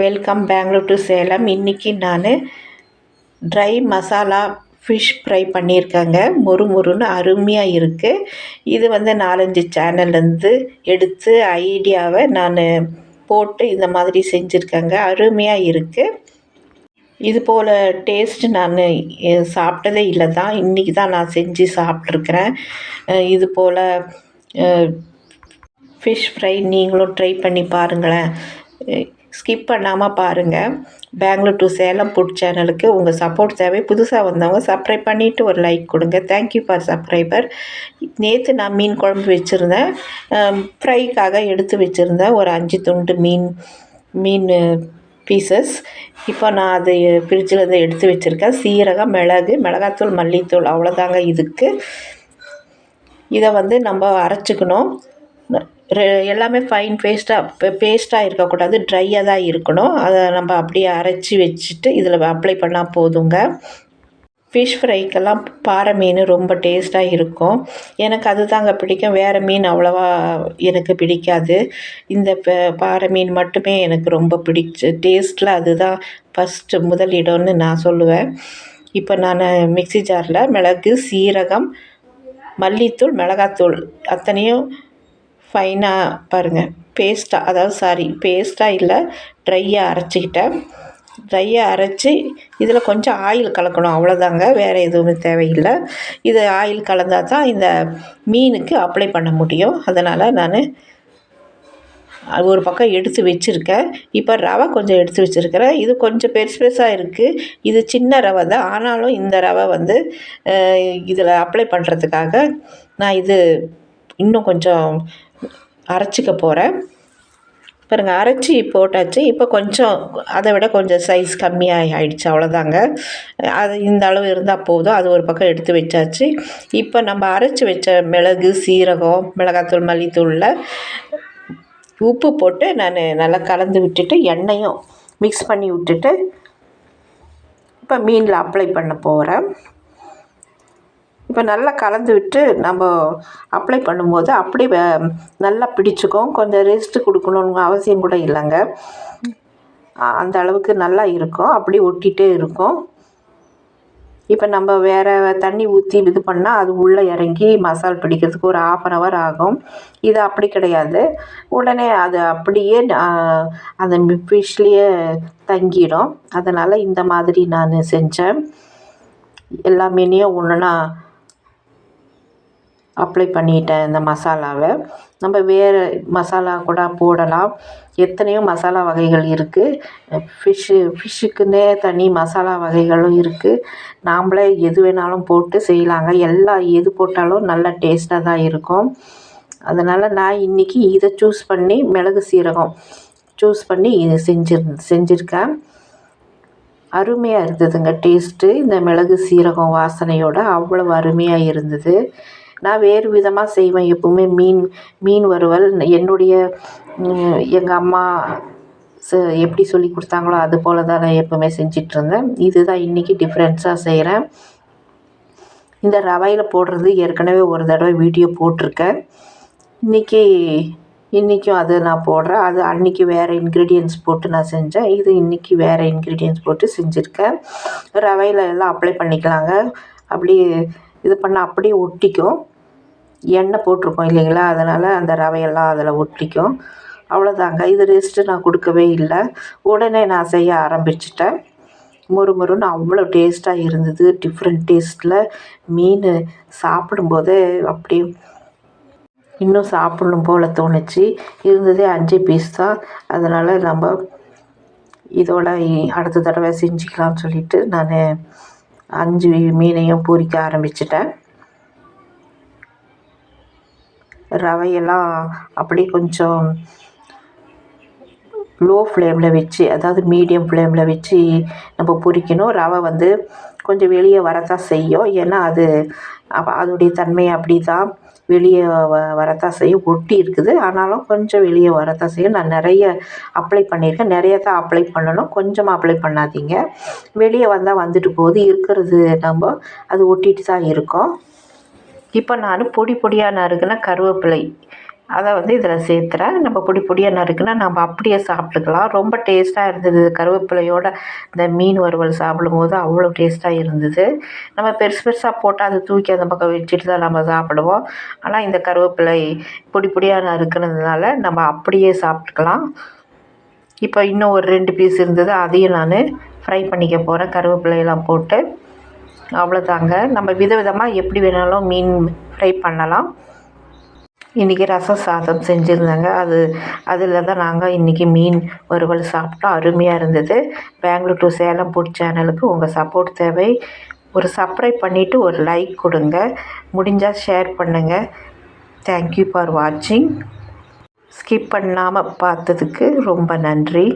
Welcome Bangalore to Salem இன்றைக்கி நான் dry masala fish fry பண்ணியிருக்கேங்க. மொறு மொறுன்னு அருமையாக இருக்குது இது வந்து நாலஞ்சு சேனல்லேருந்து எடுத்து ஐடியாவை நான் போட்டு இந்த மாதிரி செஞ்சுருக்கேங்க. அருமையாக இருக்குது இது போல் டேஸ்ட்டு நான் சாப்பிட்டதே இல்லை தான் இன்றைக்கி தான் நான் செஞ்சு சாப்பிட்ருக்குறேன் இது போல் ஃபிஷ் ஃப்ரை நீங்களும் ட்ரை பண்ணி பாருங்களேன். ஸ்கிப் பண்ணாமல் பாருங்கள் பெங்களூர் டு சேலம் ஃபுட் சேனலுக்கு உங்கள் சப்போர்ட் தேவை. புதுசாக வந்தவங்க சப்ஸ்கிரைப் பண்ணிவிட்டு ஒரு லைக் கொடுங்க. தேங்க்யூ ஃபார் சப்ஸ்கிரைபர் நேற்று நான் மீன் குழம்பு வச்சுருந்தேன். ஃப்ரைக்காக எடுத்து வச்சுருந்தேன். ஒரு அஞ்சு துண்டு மீன் மீன் பீசஸ் இப்போ நான் அது ஃப்ரிட்ஜிலேருந்து எடுத்து வச்சுருக்கேன். சீரகம் மிளகு மிளகாத்தூள் மல்லித்தூள் அவ்வளோதாங்க இதுக்கு. இதை வந்து நம்ம அரைச்சிக்கணும். எல்லாமே ஃபைன் பேஸ்ட்டாக பேஸ்ட்டாக இருக்கக்கூடாது ட்ரையாக தான் இருக்கணும். அதை நம்ம அப்படியே அரைச்சி வச்சுட்டு இதில் அப்ளை பண்ணால் போதுங்க. ஃபிஷ் ஃப்ரைக்கெல்லாம் பாறை மீன் ரொம்ப டேஸ்ட்டாக இருக்கும். எனக்கு அது தாங்க பிடிக்கும். வேறு மீன் அவ்வளோவா எனக்கு பிடிக்காது. இந்த பாறை மீன் மட்டுமே எனக்கு ரொம்ப பிடிச்ச டேஸ்ட்டில் அதுதான் ஃபஸ்ட்டு முதலிடம்னு நான் சொல்லுவேன். இப்போ நான் மிக்சி ஜாரில் மிளகு சீரகம் மல்லித்தூள் மிளகாத்தூள் அத்தனையும் ஃபைனாக பாருங்கள் பேஸ்ட்டாக அதாவது சாரி பேஸ்ட்டாக இல்லை ட்ரையாக அரைச்சிக்கிட்டேன். ட்ரையாக அரைச்சி இதில் கொஞ்சம் ஆயில் கலக்கணும் அவ்வளோதாங்க வேறு எதுவுமே தேவையில்லை. இது ஆயில் கலந்தால் தான் இந்த மீனுக்கு அப்ளை பண்ண முடியும். அதனால் நான் ஒரு பக்கம் எடுத்து வச்சுருக்கேன். இப்போ ரவை கொஞ்சம் எடுத்து வச்சுருக்கிறேன். இது கொஞ்சம் பெருசு பெருசாக இருக்குது இது சின்ன ரவை தான். ஆனாலும் இந்த ரவை வந்து இதில் அப்ளை பண்ணுறதுக்காக நான் இது இன்னும் கொஞ்சம் அரைச்சிக்க போகிறேன் பாருங்கள் அரைச்சி போட்டாச்சு. இப்போ கொஞ்சம் அதை விட கொஞ்சம் சைஸ் கம்மியாக ஆயிடுச்சு. அவ்வளோதாங்க அது இந்த அளவு இருந்தால் போதும். அது ஒரு பக்கம் எடுத்து வச்சாச்சு. இப்போ நம்ம அரைச்சி வச்ச மிளகு சீரகம் மிளகாத்தூள் மல்லித்தூளில் உப்பு போட்டு நான் நல்லா கலந்து விட்டுட்டு எண்ணெயும் மிக்ஸ் பண்ணி விட்டுட்டு இப்போ மீனில் அப்ளை பண்ண போகிறேன் இப்போ நல்லா கலந்து விட்டு நம்ம அப்ளை பண்ணும்போது அப்படி நல்லா பிடிச்சிக்கும். கொஞ்சம் ரெஸ்ட்டு கொடுக்கணுன்னு அவசியம் கூட இல்லைங்க. அந்த அளவுக்கு நல்லா இருக்கும். அப்படி ஒட்டிகிட்டே இருக்கும். இப்போ நம்ம வேறு தண்ணி ஊற்றி இது பண்ணால் அது உள்ளே இறங்கி மசால் பிடிக்கிறதுக்கு ஒரு ஆஃப் அன் ஹவர் ஆகும். இது அப்படி கிடையாது. உடனே அது அப்படியே அந்த ஃபிஷ்லேயே தங்கிடும். அதனால் இந்த மாதிரி நான் செஞ்சேன். எல்லா மீனையும் ஒன்றுனா அப்ளை பண்ணிட்டேன் இந்த மசாலாவை. நம்ம வேறு மசாலா கூட போடலாம். எத்தனையோ மசாலா வகைகள் இருக்குது ஃபிஷ்ஷு ஃபிஷ்ஷுக்குன்னே தனி மசாலா வகைகளும் இருக்குது நாம்ளே எது வேணாலும் போட்டு செய்யலாங்க. எல்லா எது போட்டாலும் நல்ல டேஸ்ட்டாக தான் இருக்கும். அதனால் நான் இன்றைக்கி இதை சூஸ் பண்ணி மிளகு சீரகம் சூஸ் பண்ணி இது செஞ்சிரு செஞ்சுருக்கேன். அருமையாக இருந்ததுங்க டேஸ்ட்டு இந்த மிளகு சீரகம் வாசனையோடு அவ்வளோ அருமையாக இருந்தது. நான் வேறு விதமாக செய்வேன் எப்போவுமே. மீன் மீன் வறுவல் என்னுடைய எங்கள் அம்மா ச எப்படி சொல்லி கொடுத்தாங்களோ அது போல் தான் நான் எப்போவுமே செஞ்சிட்ருந்தேன். இது தான் இன்றைக்கி டிஃப்ரென்ஸாக செய்கிறேன் இந்த ரவையில் போடுறது ஏற்கனவே ஒரு தடவை வீடியோ போட்டிருக்கேன். இன்றைக்கி இன்றைக்கும் அது நான் போடுறேன். அது அன்றைக்கி வேறு இன்க்ரீடியன்ஸ் போட்டு நான் செஞ்சேன். இது இன்றைக்கி வேறு இன்க்ரீடியன்ஸ் போட்டு செஞ்சுருக்கேன். ரவையில் எல்லாம் அப்ளை பண்ணிக்கலாங்க. அப்படி இது பண்ணால் அப்படியே ஒட்டிக்கும். எண்ணெய் போட்டிருக்கோம் இல்லைங்களா? அதனால் அந்த ரவையெல்லாம் அதில் ஒட்டிக்கும். அவ்வளோதாங்க. இது ரெஸ்ட்டு நான் கொடுக்கவே இல்லை. உடனே நான் செய்ய ஆரம்பிச்சிட்டேன். மொறு மொறுன்னு அவ்வளோ டேஸ்ட்டாக இருந்தது. டிஃப்ரெண்ட் டேஸ்ட்டில் மீன் சாப்பிடும்போதே அப்படியே இன்னும் சாப்பிட்ணும் போல் தோணுச்சு. இருந்ததே அஞ்சு பீஸ் தான். அதனால் நம்ம இதோட அடுத்த தடவை செஞ்சுக்கலாம்னு சொல்லிவிட்டு நான் அஞ்சு மீனையும் பூரிக்க ஆரம்பிச்சிட்டேன். ரவையெல்லாம் அப்படியே கொஞ்சம் லோ ஃப்ளேமில் வச்சு அதாவது மீடியம் ஃப்ளேமில் வச்சு நம்ம பொரிக்கணும் ரவை வந்து கொஞ்சம் வெளியே வரத்தான் செய்யும். ஏன்னா அது அதோடைய தன்மை அப்படி தான் வெளியே வ வரத்தான் செய்யும். ஒட்டி இருக்குது. ஆனாலும் கொஞ்சம் வெளியே வரத்தான் செய்யும். நான் நிறைய அப்ளை பண்ணியிருக்கேன். நிறைய தான் அப்ளை பண்ணணும். கொஞ்சமாக அப்ளை பண்ணாதீங்க. வெளியே வந்தால் வந்துட்டு போகுது. இருக்கிறது நம்ம அது ஒட்டிட்டு தான் இருக்கும். இப்போ நான் பொடி பொடியாக நறுக்கின கருவேப்பிலை. அதை வந்து இதில் சேர்த்துறேன். நம்ம பொடி பொடியாக நறுக்குனா நம்ம அப்படியே சாப்பிட்டுக்கலாம். ரொம்ப டேஸ்ட்டாக இருந்தது கருவேப்பிலையோட இந்த மீன் வறுவல் சாப்பிடும்போது அவ்வளோ டேஸ்ட்டாக இருந்தது. நம்ம பெருசு பெருசாக போட்டால் அதை தூக்கி அந்த பக்கம் வச்சுட்டு தான் நம்ம சாப்பிடுவோம். ஆனால் இந்த கருவேப்பிலை பொடி பொடியாக நறுக்குனதுனால நம்ம அப்படியே சாப்பிட்டுக்கலாம். இப்போ இன்னும் ஒரு ரெண்டு பீஸ் இருந்தது. அதையும் நான் ஃப்ரை பண்ணிக்க போகிறேன் கருவேப்பிலையெல்லாம் போட்டு. அவ்வளோதாங்க நம்ம விதவிதமாக எப்படி வேணாலும் மீன் ஃப்ரை பண்ணலாம். இன்றைக்கி ரசம் சாதம் செஞ்சுருந்தாங்க. அது அதில் தான் நாங்கள் இன்றைக்கி மீன் வறுவல் சாப்பிட்டோம். அருமையாக இருந்தது. பெங்களூர் டு சேலம் புட் சேனலுக்கு உங்கள் சப்போர்ட் தேவை. ஒரு சப்ஸ்கிரைப் பண்ணிவிட்டு ஒரு லைக் கொடுங்க. முடிஞ்சால் ஷேர் பண்ணுங்கள் தேங்க்யூ ஃபார் வாட்சிங் ஸ்கிப் பண்ணாமல் பார்த்ததுக்கு ரொம்ப நன்றி.